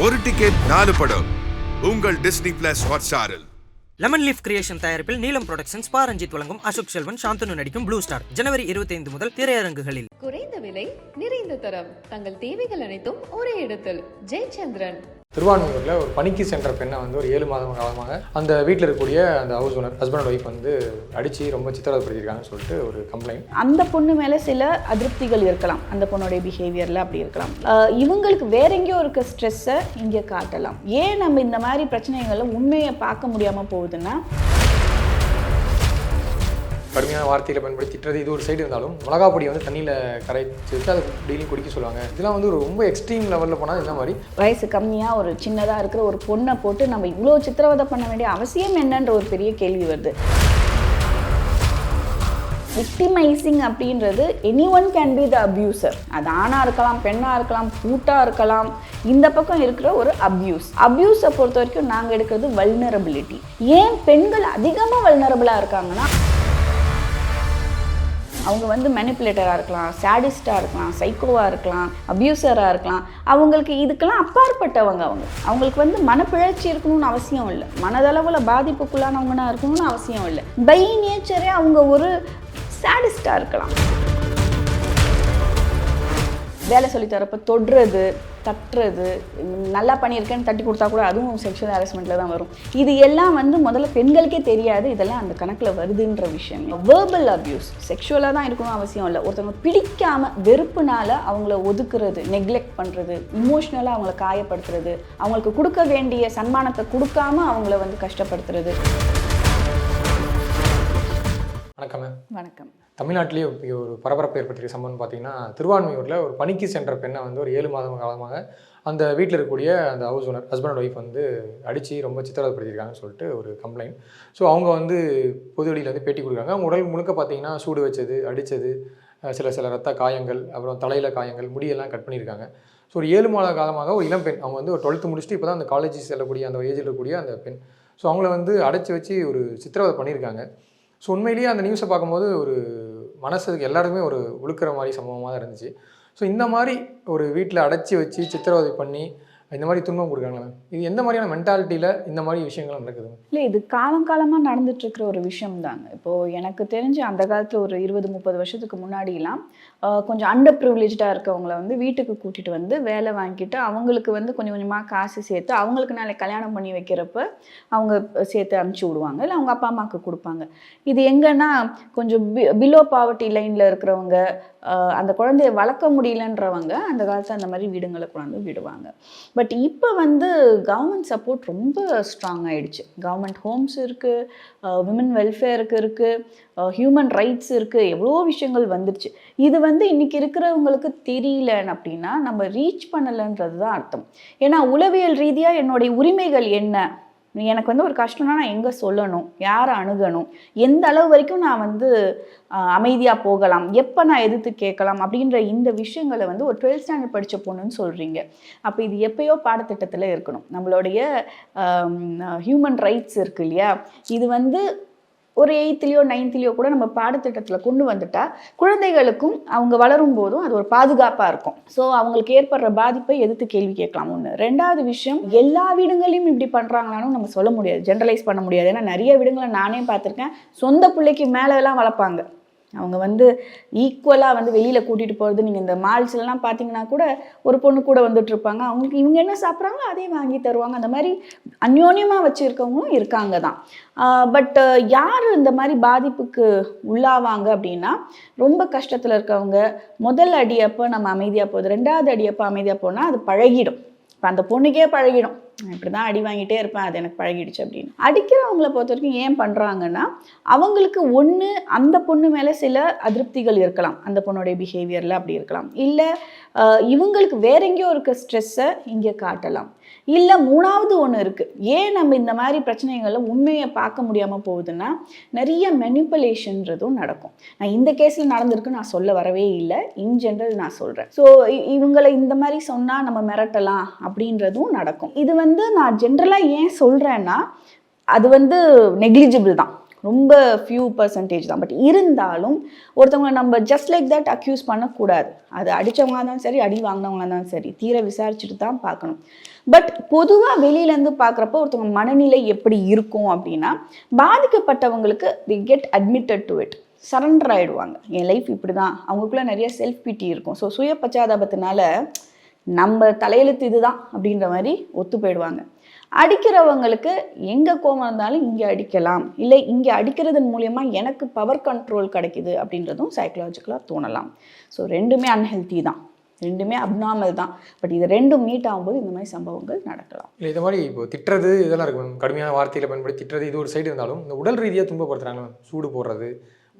ஒரு டிக்கெட் நாலு படம். உங்கள் டிஸ்னி பிளஸ் ஹாட்ஸ்டாரில் லெமன் லீஃப் கிரியேஷன் தயாரிப்பில் நீலம் புரொடக்ஷன்ஸ் பா ரஞ்சித் வழங்கும் அசோக் செல்வன் சாந்தனு நடிக்கும் ப்ளூ ஸ்டார் ஜனவரி 25 முதல் திரையரங்குகளில். குறைந்த விலை நிறைந்த தரம். தங்கள் தேவைகள் அனைத்தும் ஒரே இடத்தில். ஜெயச்சந்திரன். திருவான்மையூரில் ஒரு பணிக்கு சென்ற பெண்ணை வந்து ஒரு ஏழு மாதம் காலமாக அந்த வீட்டில் இருக்கக்கூடிய அந்த ஹவுஸ் ஓனர் ஹஸ்பண்ட் ஒய்ஃப் வந்து அடித்து ரொம்ப சித்திரப்படுத்திருக்காங்கன்னு சொல்லிட்டு ஒரு கம்ப்ளைண்ட் அந்த பொண்ணு மேலே சில அதிருப்திகள் இருக்கலாம். அந்த பொண்ணுடைய பிஹேவியரில் அப்படி இருக்கலாம். இவங்களுக்கு வேற எங்கேயோ இருக்க ஸ்ட்ரெஸ்ஸை இங்கே காட்டலாம். ஏன் நம்ம இந்த மாதிரி பிரச்சனைகளை உண்மையை பார்க்க முடியாமல் போகுதுன்னா கடுமையான வார்த்தையில் பயன்படுத்தி திட்டுறது இது ஒரு சைடு இருந்தாலும் மிளகா பொடியை வந்து தண்ணியில் கரைச்சி வச்சு அதை டெய்லியும் குடிக்க சொல்லுவாங்க. இதெல்லாம் வந்து ரொம்ப எக்ஸ்ட்ரீம் லெவலில் போனால் இந்த மாதிரி? வயசு கம்மியாக ஒரு சின்னதாக இருக்கிற ஒரு பொண்ணை போட்டு நம்ம இவ்வளோ சித்திரவதை பண்ண வேண்டிய அவசியம் என்னன்ற ஒரு பெரிய கேள்வி வருது. விக்டிமைசிங் அப்படின்றது any one can be the abuser அது ஆணாக இருக்கலாம் பெண்ணாக இருக்கலாம் கூட்டாக இருக்கலாம். இந்த பக்கம் இருக்கிற ஒரு அப்யூஸ் அப்யூஸை பொறுத்த வரைக்கும் நாங்கள் எடுக்கிறது வல்னரபிலிட்டி ஏன் பெண்கள் அதிகமாக வல்னரபிளாக இருக்காங்கன்னா அவங்க வந்து மெனிப்புலேட்டராக இருக்கலாம் சேடிஸ்டாக இருக்கலாம் சைக்கோவாக இருக்கலாம் அப்யூசராக இருக்கலாம். அவங்களுக்கு இதுக்கெல்லாம் அப்பாற்பட்டவங்க அவங்க. அவங்களுக்கு வந்து மனப்பிழற்சி இருக்கணும்னு அவசியம் இல்லை. மனதளவில் பாதிப்புக்குள்ளானவங்கன்னா இருக்கணும்னு அவசியம் இல்லை. பை நேச்சரே அவங்க ஒரு சேடிஸ்டாக இருக்கலாம். வேலை சொல்லி தரப்ப தொடுறது தட்டுறது நல்லா பண்ணியிருக்கேன்னு தட்டி கொடுத்தா கூட அதுவும் செக்ஷுவல் ஹாரஸ்மெண்ட்டில் தான் வரும். இது எல்லாம் வந்து முதல்ல பெண்களுக்கே தெரியாது. இதெல்லாம் அந்த கணக்கில் வருதுன்ற விஷயம். வேர்பல் அப்யூஸ் செக்ஷுவலாக தான் இருக்கணும் அவசியம் இல்லை. ஒருத்தவங்க பிடிக்காம வெறுப்புனால அவங்கள ஒதுக்குறது நெக்லெக்ட் பண்ணுறது இமோஷ்னலாக அவங்கள காயப்படுத்துறது அவங்களுக்கு கொடுக்க வேண்டிய சன்மானத்தை கொடுக்காம அவங்கள வந்து கஷ்டப்படுத்துறது. வணக்கம் வணக்கம். தமிழ்நாட்டிலேயே இப்போ ஒரு பரபரப்பு ஏற்பட்டிருக்க சம்பவம்னு பார்த்தீங்கன்னா திருவான்மையூரில் ஒரு பணிக்கு சென்ற பெண்ணை வந்து ஒரு ஏழு மாதம் காலமாக அந்த வீட்டில் இருக்கக்கூடிய அந்த ஹவுஸ் ஓனர் ஹஸ்பண்ட் ஒய்ஃப் வந்து அடித்து ரொம்ப சித்திரவதைப்படுத்தியிருக்காங்கன்னு சொல்லிட்டு ஒரு கம்ப்ளைண்ட் ஸோ அவங்க வந்து பொது வெளியில் வந்து பேட்டி கொடுக்குறாங்க. அவங்க உடல் முழுக்க பார்த்தீங்கன்னா சூடு வச்சது அடித்தது சில சில ரத்த காயங்கள் அப்புறம் தலையில் காயங்கள் முடியெல்லாம் கட் பண்ணியிருக்காங்க. ஸோ ஒரு ஏழு மாத காலமாக ஒரு இளம் பெண் அவங்க வந்து ஒரு டுவெல்த்து முடிச்சுட்டு இப்போ தான் அந்த காலேஜ் செல்லக்கூடிய அந்த ஏஜில் இருக்கக்கூடிய அந்த பெண். ஸோ அவங்கள வந்து அடைச்சி வச்சு ஒரு சித்திரவதை பண்ணியிருக்காங்க. ஸோ உண்மையிலேயே அந்த நியூஸை பார்க்கும்போது ஒரு மனசுக்கு எல்லாருக்குமே ஒரு உழுக்கிற மாதிரி சம்பவமாக தான் இருந்துச்சு. ஸோ இந்த மாதிரி ஒரு வீட்டில் அடைச்சி வச்சு சித்திரவதை பண்ணி இந்த மாதிரி துன்பம் கொடுக்குறாங்களே இது எந்த மாதிரியான மென்டாலிட்டியில் இந்த மாதிரி விஷயங்கள் நடக்குது இல்லை இது காலம் காலமாக நடந்துட்டு இருக்கிற ஒரு விஷயம் தாங்க. இப்போது எனக்கு தெரிஞ்சு அந்த காலத்தில் ஒரு இருபது முப்பது வருஷத்துக்கு முன்னாடிலாம் கொஞ்சம் அண்டர் ப்ரிவிலேஜாக இருக்கவங்கள வந்து வீட்டுக்கு கூட்டிகிட்டு வந்து வேலை வாங்கிட்டு அவங்களுக்கு வந்து கொஞ்சம் கொஞ்சமாக காசு சேர்த்து அவங்களுக்கு நாளைக்கு கல்யாணம் பண்ணி வைக்கிறப்ப அவங்க சேர்த்து அனுப்பிச்சி விடுவாங்க. இல்லை அவங்க அப்பா அம்மாவுக்கு கொடுப்பாங்க. இது எங்கன்னா கொஞ்சம் பி பிலோ பாவர்ட்டி லைனில் இருக்கிறவங்க அந்த குழந்தைய வளர்க்க முடியலன்றவங்க அந்த காலத்தில் அந்த மாதிரி வீடுங்களை கொண்டாந்து விடுவாங்க. பட் இப்போ வந்து கவர்மெண்ட் சப்போர்ட் ரொம்ப ஸ்ட்ராங் ஆயிடுச்சு. கவர்மெண்ட் ஹோம்ஸ் இருக்குது விமன் வெல்ஃபேருக்கு இருக்குது ஹியூமன் ரைட்ஸ் இருக்குது எவ்வளோ விஷயங்கள் வந்துருச்சு. இது வந்து இன்னைக்கு இருக்கிறவங்களுக்கு தெரியலன்னு அப்படின்னா நம்ம ரீச் பண்ணலைன்றது தான் அர்த்தம். ஏன்னா உளவியல் ரீதியாக என்னுடைய உரிமைகள் என்ன? எனக்கு வந்து ஒரு கஷ்டம்னா நான் எங்கே சொல்லணும்? யாரை அணுகணும்? எந்த அளவு வரைக்கும் நான் வந்து அமைதியாக போகலாம்? எப்போ நான் எதிர்த்து கேட்கலாம்? அப்படின்ற இந்த விஷயங்களை வந்து ஒரு டுவெல்த் ஸ்டாண்டர்ட் படித்த பொண்ணுன்னு சொல்கிறீங்க அப்போ இது எப்பயோ பாடத்திட்டத்தில் இருக்கணும். நம்மளுடைய ஹியூமன் ரைட்ஸ் இருக்கு இல்லையா? இது வந்து ஒரு எயித்துலேயோ நைன்த்துலேயோ கூட நம்ம பாடத்திட்டத்தில் கொண்டு வந்துட்டா குழந்தைகளுக்கும் அவங்க வளரும் போதும் அது ஒரு பாதுகாப்பாக இருக்கும். ஸோ அவங்களுக்கு ஏற்படுற பாதிப்பை எதிர்த்து கேள்வி கேட்கலாம். ஒன்று ரெண்டாவது விஷயம் எல்லா வீடுகளையும் இப்படி பண்ணுறாங்களான்னு நம்ம சொல்ல முடியாது. ஜென்ரலைஸ் பண்ண முடியாது. ஏன்னா நிறைய வீடுங்களை நானே பார்த்துருக்கேன். சொந்த பிள்ளைக்கு மேலெல்லாம் வளர்ப்பாங்க. அவங்க வந்து ஈக்குவலாக வந்து வெளியில் கூட்டிகிட்டு போகிறது நீங்கள் இந்த மால்ஸ்லலாம் பார்த்தீங்கன்னா கூட ஒரு பொண்ணு கூட வந்துட்டுருப்பாங்க அவங்களுக்கு இவங்க என்ன சாப்பிட்றாங்களோ அதே வாங்கி தருவாங்க. அந்த மாதிரி அந்யோன்யமாக வச்சுருக்கவங்களும் இருக்காங்க தான். பட் யார் இந்த மாதிரி பாதிப்புக்கு உள்ளாவாங்க அப்படின்னா ரொம்ப கஷ்டத்தில் இருக்கவங்க முதல் அடியப்போ நம்ம அமைதியாக போகுது ரெண்டாவது அடியப்போ அமைதியாக போனால் அது பழகிடும். இப்போ அந்த பொண்ணுக்கே பழகிடும். இப்படி தான் அடி வாங்கிட்டே இருப்பேன் அது எனக்கு பழகிடுச்சு அப்படின்னு. அடிக்கிறவங்கள பொறுத்த வரைக்கும் ஏன் பண்ணுறாங்கன்னா அவங்களுக்கு ஒன்று அந்த பொண்ணு மேலே சில அதிருப்திகள் இருக்கலாம். அந்த பொண்ணுடைய பிஹேவியரில் அப்படி இருக்கலாம். இல்லை இவங்களுக்கு வேற எங்கேயோ இருக்க ஸ்ட்ரெஸ்ஸை இங்கே காட்டலாம். இல்லை மூணாவது ஒன்று இருக்குது ஏன் நம்ம இந்த மாதிரி பிரச்சனைகளை உண்மையை பார்க்க முடியாமல் போகுதுன்னா நிறைய மெனிப்புலேஷன்றதும் நடக்கும். நான் இந்த கேஸில் நடந்திருக்கு நான் சொல்ல வரவே இல்லை. இன் ஜென்ரல் நான் சொல்கிறேன் ஸோ இவங்களை இந்த மாதிரி சொன்னால் நம்ம மிரட்டலாம் அப்படின்றதும் நடக்கும். இது வந்து நான் ஜென்ரலாக ஏன் சொல்கிறேன்னா அது வந்து நெக்லிஜிபிள் தான். ரொம்ப ஃபியூ பர்சன்டேஜ் தான். பட் இருந்தாலும் ஒருத்தவங்களை நம்ம ஜஸ்ட் லைக் தட் அக்யூஸ் பண்ணக்கூடாது. அது அடித்தவங்களா இருந்தாலும் சரி அடி வாங்கினவங்களா இருந்தாலும் சரி தீர விசாரிச்சுட்டு தான் பார்க்கணும். பட் பொதுவாக வெளியிலேருந்து பார்க்குறப்ப ஒருத்தவங்க மனநிலை எப்படி இருக்கும் அப்படின்னா பாதிக்கப்பட்டவங்களுக்கு they get admitted to it surrender ஆகிடுவாங்க என் லைஃப் இப்படி தான் அவங்களுக்குள்ள நிறைய செல்ஃப் பிட்டி இருக்கும். ஸோ சுய பச்சாதாபத்தினால நம்ம தலையெழுத்து இதுதான் அப்படின்ற மாதிரி ஒத்து போயிடுவாங்க. அடிக்கிறவங்களுக்கு எங்கே கோபம் இருந்தாலும் இங்கே அடிக்கலாம். இல்லை இங்கே அடிக்கிறதன் மூலயமா எனக்கு பவர் கண்ட்ரோல் கிடைக்குது அப்படின்றதும் சைக்கலாஜிக்கலாக தோணலாம். ஸோ ரெண்டுமே அன்ஹெல்த்தி தான். ரெண்டுமே அப்நார்மல் தான். பட் இது ரெண்டும் மீட் ஆகும்போது இந்த மாதிரி சம்பவங்கள் நடக்கலாம். இல்லை இது மாதிரி இப்போ திட்டுறது இதெல்லாம் இருக்கும். கடுமையான வார்த்தையில் பயன்படுத்தி திட்டுறது இது ஒரு சைடு இருந்தாலும் இந்த உடல் ரீதியாக துன்பப்படுத்துகிறாங்க சூடு போடுறது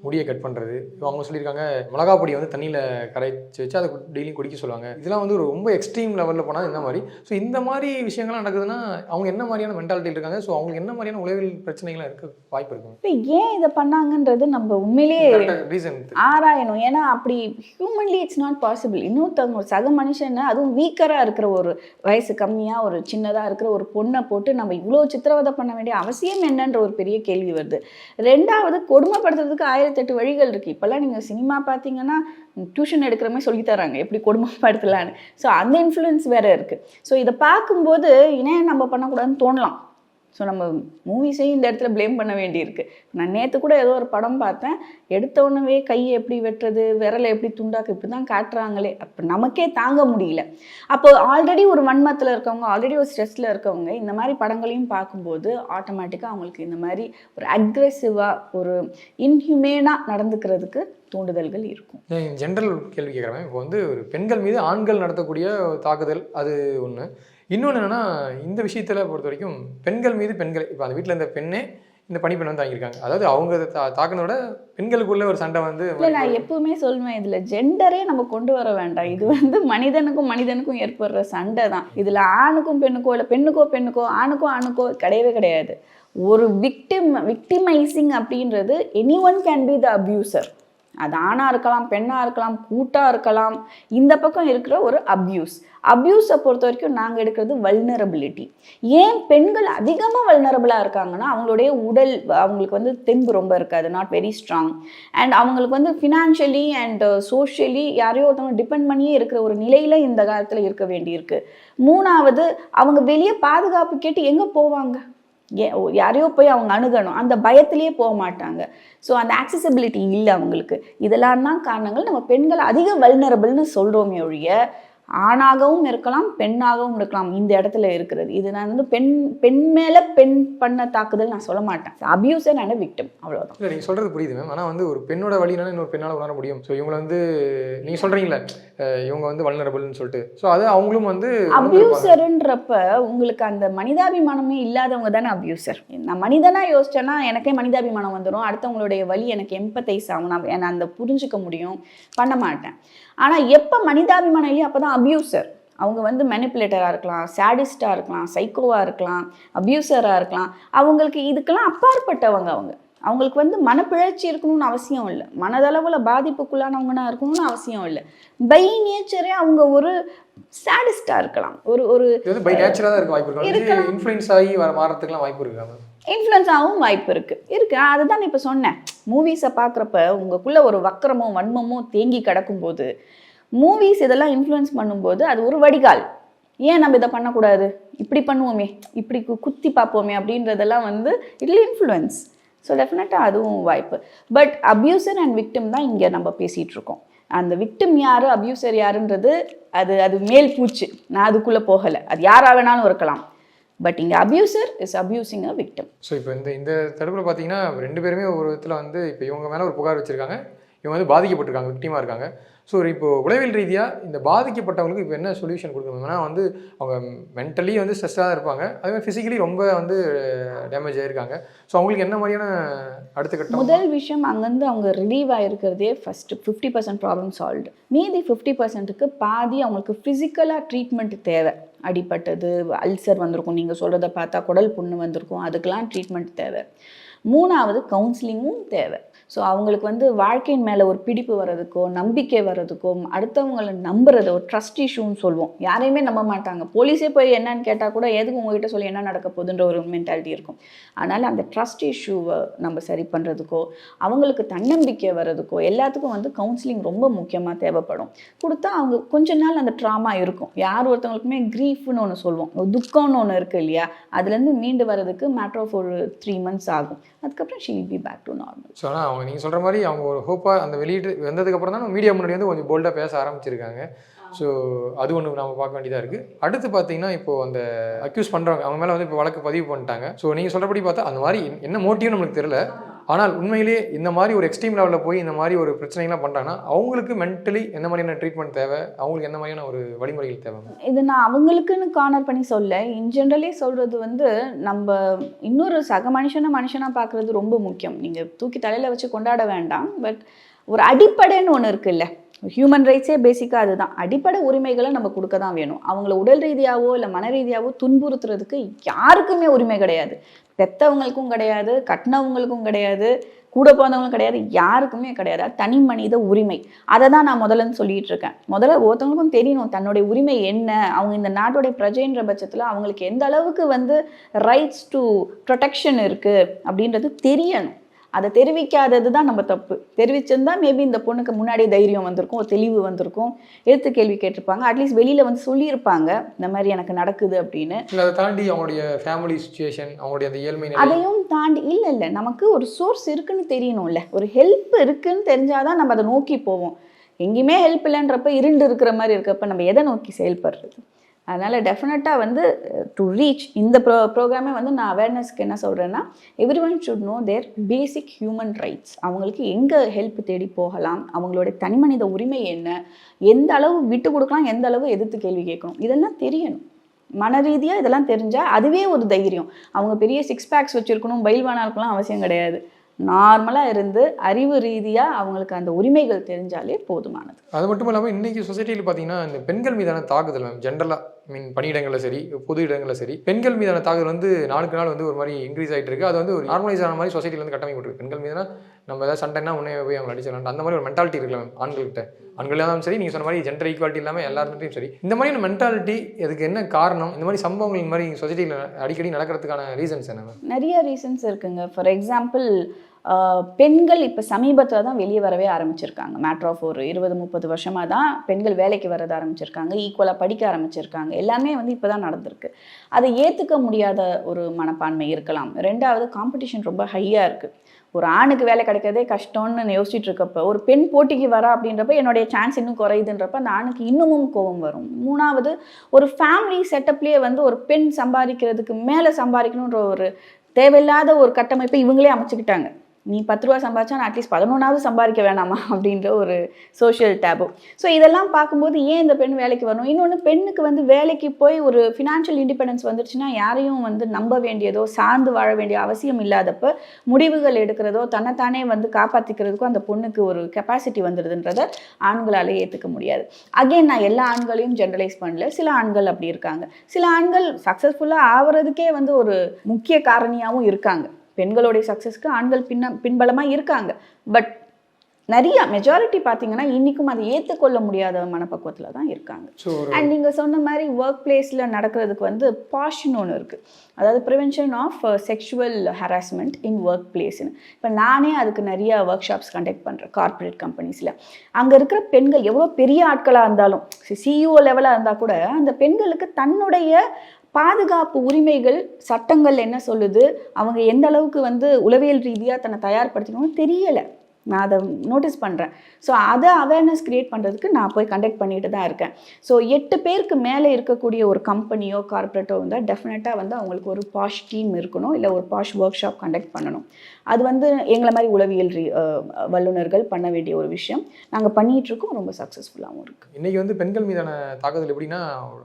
முடியை கட் பண்ணுறது அவங்க சொல்லியிருக்காங்க மிளகா பொடி வந்து தண்ணியில் கரைச்சி வச்சு அதை டெய்லியும் குடிக்க சொல்லுவாங்க. இதெல்லாம் வந்து ரொம்ப எக்ஸ்ட்ரீம் லெவலில் போனால் இந்த மாதிரி? ஸோ இந்த மாதிரி விஷயங்கள்லாம் நடக்குதுன்னா அவங்க என்ன மாதிரியான மென்டாலிட்டியில் இருக்காங்க? ஸோ அவங்களுக்கு என்ன மாதிரியான உளவியல் பிரச்சனைகள்லாம் இருக்க வாய்ப்பு இப்போ ஏன் இதை பண்ணாங்கன்றது நம்ம உண்மையிலேயே ரீசன் ஆராயணும். ஏன்னா அப்படி ஹியூமன்லி இட்ஸ் நாட் பாசிபிள் இன்னொருத்தவங்க ஒரு சக மனுஷன் அதுவும் வீக்கராக இருக்கிற ஒரு வயசு கம்மியாக ஒரு சின்னதாக இருக்கிற ஒரு பொண்ணை போட்டு நம்ம இவ்வளோ சித்திரவதை பண்ண வேண்டிய அவசியம் என்னன்ற ஒரு பெரிய கேள்வி வருது. ரெண்டாவது கொடுமைப்படுத்துறதுக்கு ஆயிரத்தெட்டு வழிகள் இருக்குது இப்போல்லாம் நீங்கள் சினிமா பார்த்தீங்கன்னா டியூஷன் எடுக்கிற மாதிரி சொல்லித் தராங்க எப்படி கொடுமைப்படுத்தலான்னு ஸோ அந்த இன்ஃப்ளூயன்ஸ் வேறு இருக்குது ஸோ இதை பார்க்கும்போது ஏன் நம்ம பண்ணக்கூடாதுன்னு தோணலாம். ஸோ நம்ம மூவிஸையும் இந்த இடத்துல ப்ளேம் பண்ண வேண்டியிருக்கு. நான் நேற்று கூட ஏதோ ஒரு படம் பார்த்தேன். எடுத்த உடனே கையை எப்படி வெட்டுறது விரலை எப்படி துண்டாக்கு இப்படி தான் காட்டுறாங்களே. அப்போ நமக்கே தாங்க முடியல. அப்போ ஆல்ரெடி ஒரு வன்மத்தில் இருக்கவங்க ஆல்ரெடி ஒரு ஸ்ட்ரெஸ்ஸில் இருக்கவங்க இந்த மாதிரி படங்களையும் பார்க்கும்போது ஆட்டோமேட்டிக்காக அவங்களுக்கு இந்த மாதிரி ஒரு அக்ரெசிவாக ஒரு இன்ஹியூமேனாக நடந்துக்கிறதுக்கு தூண்டுதல்கள் இருக்கும். ஜென்ரல் கேள்வி கேட்குறேன். இப்போ வந்து ஒரு பெண்கள் மீது ஆண்கள் நடத்தக்கூடிய தாக்குதல் அது ஒன்று இன்னொன்று என்னென்னா இந்த விஷயத்தில் பொறுத்த வரைக்கும் பெண்கள் மீது பெண்கள் இப்போ அந்த வீட்டில் இருந்த பெண்ணே இந்த பணிப்பெண் வந்து தாங்கியிருக்காங்க அதாவது அவங்க தா தாக்குனதை விட பெண்களுக்குள்ள ஒரு சண்டை வந்து இல்லை நான் எப்பவுமே சொல்லுவேன் இதில் ஜெண்டரே நம்ம கொண்டு வர வேண்டாம். இது வந்து மனிதனுக்கும் மனிதனுக்கும் ஏற்படுற சண்டை தான். இதில் ஆணுக்கும் பெண்ணுக்கோ இல்லை பெண்ணுக்கோ பெண்ணுக்கோ ஆணுக்கோ ஆணுக்கோ கிடையவே கிடையாது. ஒரு விக்டிம் விக்டிமைசிங் அப்படின்றது any one can be the abuser அது ஆணாக இருக்கலாம் பெண்ணாக இருக்கலாம் கூட்டாக இருக்கலாம். இந்த பக்கம் இருக்கிற ஒரு அப்யூஸ் அப்யூஸை பொறுத்த வரைக்கும் நாங்கள் எடுக்கிறது வல்னரபிலிட்டி ஏன் பெண்கள் அதிகமாக வல்னரபிளாக இருக்காங்கன்னா அவங்களுடைய உடல் அவங்களுக்கு வந்து தெம்பு ரொம்ப இருக்காது நாட் வெரி ஸ்ட்ராங் அண்ட் அவங்களுக்கு வந்து ஃபினான்ஷியலி அண்ட் சோஷியலி யாரையோ ஒருத்தவங்க டிபெண்ட் பண்ணியே இருக்கிற ஒரு நிலையில் இந்த காலத்தில் இருக்க வேண்டியிருக்கு. மூணாவது அவங்க வெளியே பாதுகாப்பு கேட்டு எங்கே போவாங்க? யாரையோ போய் அவங்க அணுகணும். அந்த பயத்திலேயே போக மாட்டாங்க. ஸோ அந்த ஆக்சசபிலிட்டி இல்லை அவங்களுக்கு. இதெல்லாம் தான் காரணங்கள். நம்ம பெண்கள் அதிக வல்னரபிள்னு சொல்கிறோமே ஒழிய ஆணாகவும் இருக்கலாம் பெண்ணாகவும் இருக்கலாம் இந்த இடத்துல இருக்கிறது. இது நான் வந்து பெண் பெண் மேலே பெண் பண்ண தாக்குதல் நான் சொல்ல மாட்டேன். அபியூசர் அண்ட் விக்டம் அவ்வளோதான் இல்லை நீங்கள் சொல்கிறது புரியுது மேம் ஆனால் வந்து ஒரு பெண்ணோட வழினால இன்னொரு பெண்ணால் உணர முடியும். ஸோ இவங்களை வந்து நீங்கள் சொல்கிறீங்களே இவங்க வந்து வல்னரபிள்னு சொல்லிட்டு. ஸோ அது அவங்களும் வந்து. அபியூசருன்றப்ப உங்களுக்கு அந்த மனிதாபிமானமே இல்லாதவங்க தானே அபியூசர் நான் மனிதனா யோசிச்சேன்னா எனக்கே மனிதாபிமானம் வந்துடும் அடுத்தவங்களுடைய வழி எனக்கு எம்பத்தைஸ் ஆகும். நான் அந்த புரிஞ்சுக்க முடியும். பண்ண மாட்டேன். ஆனால் எப்போ மனிதாபிமானம் இல்லையோ அப்போ தான் அபியூசர் அவங்க வந்து மெனிப்புலேட்டராக இருக்கலாம் சேடிஸ்டாக இருக்கலாம் சைக்கோவாக இருக்கலாம் அபியூசராக இருக்கலாம். அவங்களுக்கு இதுக்கெல்லாம் அப்பாற்பட்டவங்க அவங்க. அவங்களுக்கு வந்து மனப்பிழற்சி இருக்கணும்னு அவசியம் இல்லை. மனதளவில் பாதிப்புக்குள்ளானவங்கனா இருக்கணும்னு அவசியம் இல்லை. பை நேச்சரே அவங்க ஒரு சேடிஸ்டாக இருக்கலாம். ஒரு ஒரு பை நேச்சராக தான் இருக்க வாய்ப்பு இருக்கு. இன்ஃப்ளூயன்ஸ் ஆகி வர மாறத்துக்குலாம் வாய்ப்பு இருக்கா இன்ஃப்ளூயன்ஸ் ஆகவும் வாய்ப்பு இருக்குது இருக்கு. அதுதான் இப்போ சொன்னேன். மூவிஸை பார்க்குறப்ப உங்களுக்குள்ளே ஒரு வக்கரமோ வன்மமோ தேங்கி கிடக்கும்போது மூவிஸ் இதெல்லாம் இன்ஃப்ளூயன்ஸ் பண்ணும்போது அது ஒரு வடிகால். ஏன் நம்ம இதை பண்ணக்கூடாது? இப்படி பண்ணுவோமே இப்படி கு- குத்தி பார்ப்போமே அப்படின்றதெல்லாம் வந்து இட்லி இன்ஃப்ளூயன்ஸ் ஸோ டெஃபினட்டாக அதுவும் வாய்ப்பு. பட் அப்யூசர் அண்ட் விக்டிம் தான் இங்கே நம்ம பேசிகிட்டு இருக்கோம். அந்த விக்டிம் யார் அப்யூசர் யாருன்றது அது அது மேல் பூச்சு. நான் அதுக்குள்ளே போகலை. அது யாராக வேணாலும் இருக்கலாம். பட் இங்கே abuser is abusing a victim so இப்போ இந்த இந்த தடுப்பில் பார்த்தீங்கன்னா ரெண்டு பேருமே ஒரு விதத்தில் வந்து இப்போ இவங்க மேலே ஒரு புகார் வச்சுருக்காங்க. இவங்க வந்து பாதிக்கப்பட்டிருக்காங்க விக்டிமாக இருக்காங்க. ஸோ இப்போ உளவியல் ரீதியாக இந்த பாதிக்கப்பட்டவங்களுக்கு இப்போ என்ன சொல்யூஷன் கொடுக்கணும்னா வந்து அவங்க மென்டலி வந்து ஸ்ட்ரெஸ்ஸாக தான் இருப்பாங்க. அதேமாதிரி ஃபிசிக்கலி ரொம்ப வந்து டேமேஜ் ஆகிருக்காங்க ஸோ அவங்களுக்கு என்ன மாதிரியான அடுத்த கட்டம்? முதல் விஷயம் அங்கேருந்து அவங்க relieve ஆகிருக்கிறதே first fifty percent problem solved மீதி ஃபிஃப்டி பர்சன்ட்டுக்கு பாதி அவங்களுக்கு ஃபிசிக்கலாக ட்ரீட்மெண்ட் தேவை. அடிப்பட்டது அல்சர் வந்திருக்கும். நீங்கள் சொல்கிறத பார்த்தா குடல் புண்ணு வந்திருக்கும். அதுக்கெலாம் ட்ரீட்மெண்ட் தேவை. மூணாவது கவுன்சிலிங்கும் தேவை. ஸோ அவங்களுக்கு வந்து வாழ்க்கையின் மேலே ஒரு பிடிப்பு வர்றதுக்கோ நம்பிக்கை வர்றதுக்கோ அடுத்தவங்களை நம்புறது ஒரு ட்ரஸ்ட் இஷ்யூன்னு சொல்லுவோம் யாரையுமே நம்ப மாட்டாங்க. போலீஸே போய் என்னன்னு கேட்டால் கூட எதுக்கு உங்ககிட்ட சொல்லி என்ன நடக்க போகுதுன்ற ஒரு மென்டாலிட்டி இருக்கும். அதனால் அந்த ட்ரஸ்ட் இஷ்யூவை நம்ம சரி பண்ணுறதுக்கோ அவங்களுக்கு தன்னம்பிக்கை வர்றதுக்கோ எல்லாத்துக்கும் வந்து கவுன்சிலிங் ரொம்ப முக்கியமாக தேவைப்படும். கொடுத்தா அவங்க கொஞ்ச நாள் அந்த ட்ராமா இருக்கும். யார் ஒருத்தவங்களுக்குமே க்ரீஃப்னு ஒன்று சொல்லுவோம் துக்கம்னு ஒன்று இருக்குது இல்லையா? அதுலேருந்து மீண்டு வர்றதுக்கு மேட்ரு ஆஃப் ஒரு த்ரீ மந்த்ஸ் ஆகும். அதுக்கப்புறம் she be back to normal அவங்க நீங்கள் சொல்கிற மாதிரி அவங்க ஒரு ஹோப்பாக அந்த வெளியீட்டு வந்ததுக்கப்புறம் தான் மீடியா முன்னாடி வந்து கொஞ்சம் போல்டாக பேச ஆரம்பிச்சிருக்காங்க. ஸோ அது ஒன்று நம்ம பார்க்க வேண்டியதாக இருக்குது அடுத்து பார்த்தீங்கன்னா இப்போ அந்த அக்யூஸ் பண்ணுறவங்க அவங்க மேலே வந்து இப்போ வழக்கு பதிவு பண்ணிட்டாங்க. ஸோ நீங்கள் சொல்கிறபடி பார்த்தா அந்த மாதிரி என்ன மோட்டிவ்னு நம்மளுக்கு தெரியல. ஆனால் உண்மையிலேயே இந்த மாதிரி ஒரு எக்ஸ்ட்ரீம் லெவலில் போய் இந்த மாதிரி ஒரு பிரச்சனைகள்லாம் பண்ணுறாங்கன்னா அவங்களுக்கு மென்டலி எந்த மாதிரியான ட்ரீட்மெண்ட் தேவை? அவங்களுக்கு எந்த மாதிரியான ஒரு வழிமுறைகள் தேவை? இது நான் அவங்களுக்குன்னு கார்னர் பண்ணி சொல்ல இன் ஜென்ரலே சொல்கிறது வந்து நம்ம இன்னொரு சக மனுஷனை மனுஷனாக பார்க்குறது ரொம்ப முக்கியம். நீங்கள் தூக்கி தலையில் வச்சு கொண்டாட வேண்டாம். பட் ஒரு அடிப்படைன்னு ஒன்று இருக்குல்ல. ஹியூமன் ரைட்ஸே பேசிக்காக அதுதான். அடிப்படை உரிமைகளை நம்ம கொடுக்க தான் வேணும். அவங்கள உடல் ரீதியாவோ இல்லை மன ரீதியாவோ துன்புறுத்துறதுக்கு யாருக்குமே உரிமை கிடையாது. பெத்தவங்களுக்கும் கிடையாது கட்டினவங்களுக்கும் கிடையாது கூட பிறந்தவங்களும் கிடையாது யாருக்குமே கிடையாது. தனி மனித உரிமை. அதை தான் நான் முதல்ல சொல்லிட்டு இருக்கேன். முதல்ல ஒருத்தவங்களுக்கும் தெரியணும் தன்னுடைய உரிமை என்ன? அவங்க இந்த நாட்டுடைய பிரஜைன்ற பட்சத்தில் அவங்களுக்கு எந்த அளவுக்கு வந்து ரைட்ஸ் டு ப்ரொடெக்ஷன் இருக்குது அப்படின்றது தெரியணும். அதை தெரிவிக்காதது தான் நம்ம தப்பு. தெரிவிச்சிருந்தா மேபி இந்த பொண்ணுக்கு முன்னாடி தைரியம் வந்திருக்கும் ஒரு தெளிவு வந்திருக்கும். எடுத்து கேள்வி கேட்டிருப்பாங்க. அட்லீஸ்ட் வெளியில் வந்து சொல்லியிருப்பாங்க இந்த மாதிரி எனக்கு நடக்குது அப்படின்னு. அதை தாண்டி அவங்களுடைய ஃபேமிலி சுச்சுவேஷன் அவங்களுடைய அந்த ஏழ்மை அதையும் தாண்டி இல்லை இல்லை நமக்கு ஒரு சோர்ஸ் இருக்குன்னு தெரியணும்ல. ஒரு ஹெல்ப் இருக்குன்னு தெரிஞ்சாதான் நம்ம அதை நோக்கி போவோம். எங்கேயுமே ஹெல்ப் இல்லைன்றப்ப இருண்டு இருக்கிற மாதிரி இருக்கப்ப நம்ம எதை நோக்கி செயல்படுறது? அதனால் டெஃபினட்டாக வந்து டு ரீச் இந்த ப்ரோ ப்ரோக்ராமே வந்து நான் அவேர்னஸ்க்கு என்ன சொல்கிறேன்னா every one should know their basic human rights அவங்களுக்கு எங்கே ஹெல்ப் தேடி போகலாம்? அவங்களுடைய தனிமனித உரிமை என்ன? எந்த அளவு விட்டு கொடுக்கலாம்? எந்த அளவு எதிர்த்து கேள்வி கேட்கணும்? இதெல்லாம் தெரியணும். மன ரீதியாக இதெல்லாம் தெரிஞ்சால் அதுவே ஒரு தைரியம். அவங்க பெரிய சிக்ஸ் பேக்ஸ் வச்சுருக்கணும் பயில்வானா இருக்கலாம் அவசியம் கிடையாது. நார்மலாக இருந்து அறிவு ரீதியாக அவங்களுக்கு அந்த உரிமைகள் தெரிஞ்சாலே போதுமானது. அது மட்டும் இல்லாமல் இன்றைக்கி சொசைட்டியில் பார்த்தீங்கன்னா இந்த பெண்கள் மீதான தாக்குதல் மேம் ஜென்ரலாக மீன் பணியிடங்களில் சரி பொது இடங்களில் சரி பெண்கள் மீதான தாக்குதல் வந்து நாளுக்கு நாள் வந்து ஒரு மாதிரி இன்க்ரீஸ் ஆகிட்டு இருக்கு. அது வந்து ஒரு நார்மலைஸ் ஆன மாதிரி சொசைட்டியில் வந்து கட்டமைக்கப்பட்டிருக்கு. பெண்கள் மீதான நம்ம ஏதாவது சண்டைனா உடனே போய் அவங்களை அடிச்சிடலாம் அந்த மாதிரி ஒரு மென்டாலிட்டி இருக்குல்ல மேம் ஆண்கள்கிட்ட. ஆண்கள் இருந்தாலும் சரி நீங்கள் சொன்ன மாதிரி ஜென்டர் ஈக்குவாலிட்டி இல்லாமல் எல்லாருமே சரி இந்த மாதிரியான மென்டாலிட்டி இதுக்கு என்ன காரணம்? இந்த மாதிரி சம்பவங்கள் இந்த மாதிரி சொசைட்டியில் அடிக்கடி நடக்கிறதுக்கான ரீசன்ஸ் என்ன நிறைய ரீசன்ஸ் இருக்குங்க. ஃபார் எக்ஸாம்பிள் பெண்கள் இப்போ சமீபத்தில் தான் வெளியே வரவே ஆரம்பிச்சிருக்காங்க. மேட்ரு ஆஃப் ஒரு இருபது முப்பது வருஷமாக தான் பெண்கள் வேலைக்கு வரது ஆரம்பிச்சிருக்காங்க. ஈக்குவலாக படிக்க ஆரம்பிச்சிருக்காங்க. எல்லாமே வந்து இப்போ தான் நடந்திருக்கு. அதை ஏற்றுக்க முடியாத ஒரு மனப்பான்மை இருக்கலாம். ரெண்டாவது காம்படிஷன் ரொம்ப ஹையாக இருக்குது ஒரு ஆணுக்கு வேலை கிடைக்கிறதே கஷ்டம்னு யோசிச்சுட்டு இருக்கப்ப ஒரு பெண் போட்டிக்கு வரா அப்படின்றப்ப என்னுடைய சான்ஸ் இன்னும் குறையுதுன்றப்ப அந்த ஆணுக்கு இன்னமும் கோபம் வரும். மூணாவது ஒரு ஃபேமிலி செட்டப்லேயே வந்து ஒரு பெண் சம்பாதிக்கிறதுக்கு மேலே சம்பாதிக்கணுன்ற ஒரு தேவையில்லாத ஒரு கட்டமைப்பை இவங்களே அமைச்சுக்கிட்டாங்க. நீ பத்து ரூபா சம்பாதிச்சா நான் அட்லீஸ்ட் பதினொன்றாவது சம்பாதிக்க வேணாமா அப்படின்ற ஒரு சோஷியல் டேபு ஸோ இதெல்லாம் பார்க்கும்போது ஏன் இந்த பெண் வேலைக்கு வரணும்? இன்னொன்று பெண்ணுக்கு வந்து வேலைக்கு போய் ஒரு ஃபினான்ஷியல் இண்டிபெண்டன்ஸ் வந்துருச்சுன்னா யாரையும் வந்து நம்ப வேண்டியதோ சார்ந்து வாழ வேண்டிய அவசியம் இல்லாதப்ப முடிவுகள் எடுக்கிறதோ தன்னைத்தானே வந்து காப்பாற்றிக்கிறதுக்கும் அந்த பொண்ணுக்கு ஒரு கெப்பாசிட்டி வந்துடுதுன்றத ஆண்களாலே ஏற்றுக்க முடியாது. அகைன் நான் எல்லா ஆண்களையும் ஜென்ரலைஸ் பண்ணல. சில ஆண்கள் அப்படி இருக்காங்க. சில ஆண்கள் சக்ஸஸ்ஃபுல்லாக ஆகிறதுக்கே வந்து ஒரு முக்கிய காரணியாகவும் இருக்காங்க. பெண்களுடைய சக்ஸஸ்க்கு ஆண்கள் பின்ன பின்பலமாக இருக்காங்க. பட் நிறைய மெஜாரிட்டி பார்த்தீங்கன்னா இன்றைக்கும் அதை ஏற்றுக்கொள்ள முடியாத மனப்பக்குவத்தில் தான் இருக்காங்க. அண்ட் நீங்கள் சொன்ன மாதிரி ஒர்க் பிளேஸில் நடக்கிறதுக்கு வந்து பாஷன் ஒன்று இருக்குது அதாவது prevention of sexual harassment in work பிளேஸ்னு இப்போ நானே அதுக்கு நிறைய ஒர்க் ஷாப்ஸ் கண்டக்ட் பண்ணுறேன் கார்ப்பரேட் கம்பெனிஸில் அங்கே இருக்கிற பெண்கள் எவ்வளோ பெரிய ஆட்களாக இருந்தாலும் சிஇஓ லெவலாக இருந்தால் கூட அந்த பெண்களுக்கு தன்னுடைய பாதுகாப்பு உரிமைகள் சட்டங்கள் என்ன சொல்லுது? அவங்க எந்த அளவுக்கு வந்து உளவியல் ரீதியாக தன்னை தயார்படுத்திக்கணும்னு தெரியலை. நான் அதை நோட்டீஸ் பண்ணுறேன் ஸோ அதை அவேர்னஸ் க்ரியேட் பண்ணுறதுக்கு நான் போய் கண்டக்ட் பண்ணிட்டு தான் இருக்கேன். ஸோ எட்டு பேருக்கு மேலே இருக்கக்கூடிய ஒரு கம்பெனியோ கார்ப்பரேட்டோ வந்தால் டெஃபினட்டாக வந்து அவங்களுக்கு ஒரு பாஷ் டீம் இருக்கணும். இல்லை ஒரு பாஷ் ஒர்க் ஷாப் கண்டக்ட் பண்ணணும். அது வந்து எங்களை மாதிரி உளவியல் வல்லுநர்கள் பண்ண வேண்டிய ஒரு விஷயம். நாங்கள் பண்ணிகிட்ருக்கோம் ரொம்ப சக்ஸஸ்ஃபுல்லாகவும் இருக்குது இன்னைக்கு வந்து பெண்கள் மீதான தாக்குதல் எப்படின்னா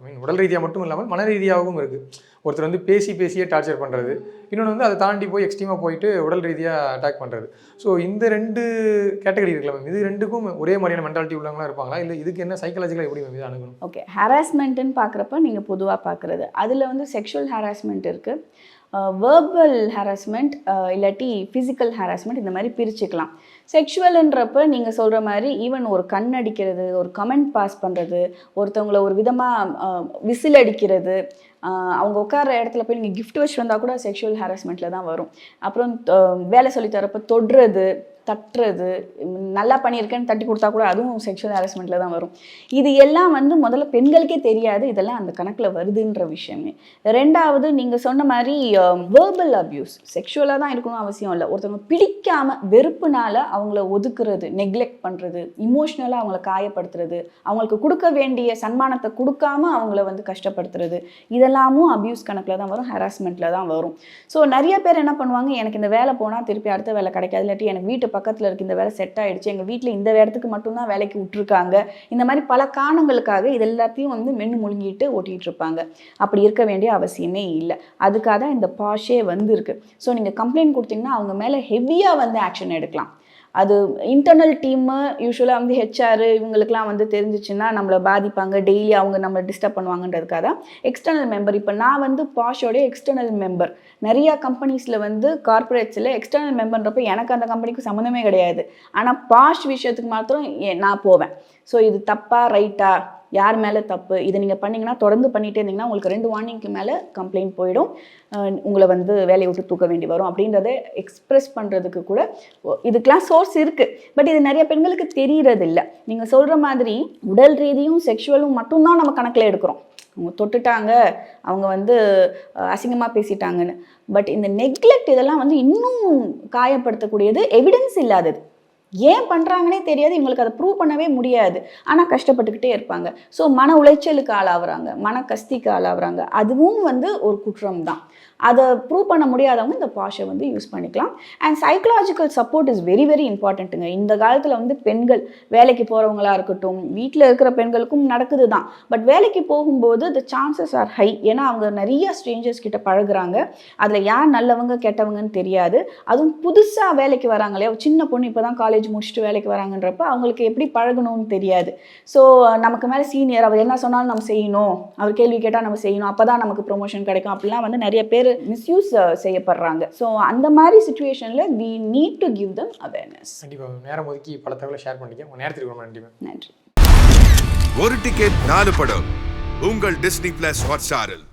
மீன் உடல் ரீதியாக மட்டும் இல்லாமல் மன ரீதியாகவும் இருக்குது ஒருத்தர் வந்து பேசி பேசியே டார்ச்சர் பண்ணுறது இன்னொன்று வந்து அதை தாண்டி போய் எக்ஸ்ட்ரீமாக போயிட்டு உடல் ரீதியாக அட்டாக் பண்ணுறது ஸோ இந்த ரெண்டு கேட்டகரி இருக்குல்ல மேம் இது ரெண்டுக்கும் ஒரே மாதிரியான மென்டாலிட்டி உள்ளவங்களா இருப்பாங்களா? இல்லை இதுக்கு என்ன சைக்காலஜிக்கலாக எப்படி மேம் இது அணுகணும்? ஓகே ஹராஸ்மெண்ட்டுன்னு பார்க்குறப்ப நீங்கள் பொதுவாக பார்க்குறது அதில் வந்து செக்ஷுவல் ஹராஸ்மெண்ட் இருக்குது வேர்பல் ஹராஸ்மெண்ட் இல்லாட்டி ஃபிசிக்கல் ஹராஸ்மெண்ட் இந்த மாதிரி பிரிச்சுக்கலாம். செக்ஷுவல்ன்றப்ப நீங்கள் சொல்கிற மாதிரி ஈவன் ஒரு கண் அடிக்கிறது ஒரு கமெண்ட் பாஸ் பண்ணுறது ஒருத்தவங்களை ஒரு விதமாக விசில் அடிக்கிறது அவங்க உட்கார இடத்துல போய் நீங்கள் கிஃப்ட் வச்சு வந்தால் கூட செக்ஷுவல் ஹராஸ்மெண்ட்டில் தான் வரும். அப்புறம் வேலை சொல்லித்தரப்போ தொடுறது தட்டுறது நல்லா பண்ணியிருக்கேன்னு தட்டி கொடுத்தா கூட அதுவும் செக்ஷுவல் ஹராஸ்மெண்ட்டில் தான் வரும். இது எல்லாம் வந்து முதல்ல பெண்களுக்கே தெரியாது. இதெல்லாம் அந்த கணக்கில் வருதுன்ற விஷயமே. ரெண்டாவது நீங்கள் சொன்ன மாதிரி வேர்பல் அப்யூஸ் செக்ஷுவலாக தான் இருக்கணும் அவசியம் இல்லை. ஒருத்தவங்க பிடிக்காம வெறுப்புனால அவங்கள ஒதுக்குறது நெக்லெக்ட் பண்ணுறது இமோஷ்னலாக அவங்கள காயப்படுத்துறது அவங்களுக்கு கொடுக்க வேண்டிய சன்மானத்தை கொடுக்காம அவங்கள வந்து கஷ்டப்படுத்துறது இதெல்லாமும் அப்யூஸ் கணக்கில் தான் வரும் ஹராஸ்மெண்ட்டில் தான் வரும். ஸோ நிறைய பேர் என்ன பண்ணுவாங்க எனக்கு இந்த வேலை போனால் திருப்பி அடுத்த வேலை கிடைக்காது இல்லாட்டி எனக்கு வீட்டை பக்கத்தில் இருக்க இந்த வேலை செட் ஆயிடுச்சு. எங்கள் வீட்டில் இந்த இடத்துக்கு மட்டும்தான் வேலைக்கு விட்டுருக்காங்க. இந்த மாதிரி பல காரணங்களுக்காக இது எல்லாத்தையும் வந்து மென்று முழுங்கிட்டு ஓட்டிகிட்டு இருப்பாங்க. அப்படி இருக்க வேண்டிய அவசியமே இல்லை. அதுக்காக தான் இந்த பாஷே வந்துருக்கு. ஸோ நீங்கள் கம்ப்ளைண்ட் கொடுத்தீங்கன்னா அவங்க மேலே ஹெவியாக வந்து ஆக்ஷன் எடுக்கலாம். அது இன்டர்னல் டீமு யூஸ்வலாக வந்து ஹெச்ஆர் இவங்களுக்குலாம் வந்து தெரிஞ்சிச்சுன்னா நம்மளை பாதிப்பாங்க. டெய்லி அவங்க நம்மளை டிஸ்டர்ப் பண்ணுவாங்கன்றதுக்காக தான் எக்ஸ்டர்னல் மெம்பர் இப்போ நான் வந்து பாஷோடைய எக்ஸ்டர்னல் மெம்பர் நிறையா கம்பெனிஸில் வந்து கார்ப்பரேட்ஸில் எக்ஸ்டர்னல் மெம்பர்ன்றப்ப எனக்கு அந்த கம்பெனிக்கு சம்மந்தமே கிடையாது. ஆனால் பாஷ் விஷயத்துக்கு மாத்திரம் ஏ- நான் போவேன். ஸோ இது தப்பா ரைட்டா யார் மேலே தப்பு இதை நீங்கள் பண்ணிங்கன்னா தொடர்ந்து பண்ணிகிட்டே இருந்தீங்கன்னா உங்களுக்கு ரெண்டு வார்னிங்க்கு மேலே கம்ப்ளைண்ட் போயிடும். உங்களை வந்து வேலையை விட்டு தூக்க வேண்டி வரும். அப்படின்றத எக்ஸ்ப்ரெஸ் பண்ணுறதுக்கு கூட இதுக்கெலாம் சோர்ஸ் இருக்குது பட் இது நிறைய பெண்களுக்கு தெரிகிறது இல்லை நீங்கள் சொல்கிற மாதிரி உடல் ரீதியும் செக்ஷுவலும் மட்டும்தான் நம்ம கணக்கில் எடுக்கிறோம். அவங்க தொட்டுட்டாங்க அவங்க வந்து அசிங்கமாக பேசிட்டாங்கன்னு. பட் இந்த நெக்லெக்ட் இதெல்லாம் வந்து இன்னும் காயப்படுத்தக்கூடியது எவிடன்ஸ் இல்லாதது. ஏன் பண்ணுறாங்கன்னே தெரியாது. இவங்களுக்கு அதை ப்ரூவ் பண்ணவே முடியாது. ஆனால் கஷ்டப்பட்டுக்கிட்டே இருப்பாங்க. ஸோ மன உளைச்சலுக்கு ஆளாகிறாங்க மன கஸ்திக்கு ஆளாகிறாங்க அதுவும் வந்து ஒரு குற்றம் தான் அதை ப்ரூவ் பண்ண முடியாதவங்க இந்த பாஷை வந்து யூஸ் பண்ணிக்கலாம். And psychological support is very very இம்பார்ட்டண்ட்டுங்க இந்த காலத்தில் வந்து பெண்கள் வேலைக்கு போகிறவங்களா இருக்கட்டும் வீட்டில் இருக்கிற பெண்களுக்கும் நடக்குது தான் பட் வேலைக்கு போகும்போது த சான்சஸ் ஆர் ஹை ஏன்னா அவங்க நிறைய ஸ்ட்ரேஞ்சர்ஸ் கிட்ட பழகுறாங்க. அதில் யார் நல்லவங்க கெட்டவங்கன்னு தெரியாது. அதுவும் புதுசாக வேலைக்கு வராங்களே சின்ன பொண்ணு இப்போ தான் காலேஜ் முடிச்சுட்டு வேலைக்கு வராங்கன்றப்ப அவங்களுக்கு எப்படி பழகணும்னு தெரியாது. ஸோ நமக்கு மேலே சீனியர் அவர் என்ன சொன்னாலும் நம்ம செய்யணும். அவர் கேள்வி கேட்டால் நம்ம செய்யணும். அப்போ தான் நமக்கு ப்ரொமோஷன் கிடைக்கும். அப்படிலாம் வந்து நிறைய பேர் மிஸ்யூஸ் செய்யப்படுறாங்க. ஸோ அந்த மாதிரி சுச்சுவேஷனில் we need to give them awareness கண்டிப்பாக நேரம் ஒதுக்கி பல தகவலை ஷேர் பண்ணிக்க உங்கள் நேரத்துக்கு நன்றி நன்றி. ஒரு டிக்கெட் நாலு படம். உங்கள் டிஸ்னி பிளஸ் ஹாட்ஸ்டாரில்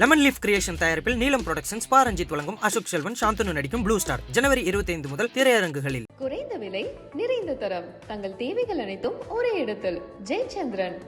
லெமன் லீஃப் கிரியேஷன் தயாரிப்பில் நீலம் ப்ரொடக்ஷன்ஸ் பா ரஞ்சித் வழங்கும் அசோக் செல்வன் சாந்தனு நடிக்கும் ப்ளூ ஸ்டார் ஜனவரி 25 முதல் திரையரங்குகளில். குறைந்த விலை நிறைந்த தரம். தங்கள் தேவைகள் அனைத்தும் ஒரே இடத்தில். ஜெயச்சந்திரன்.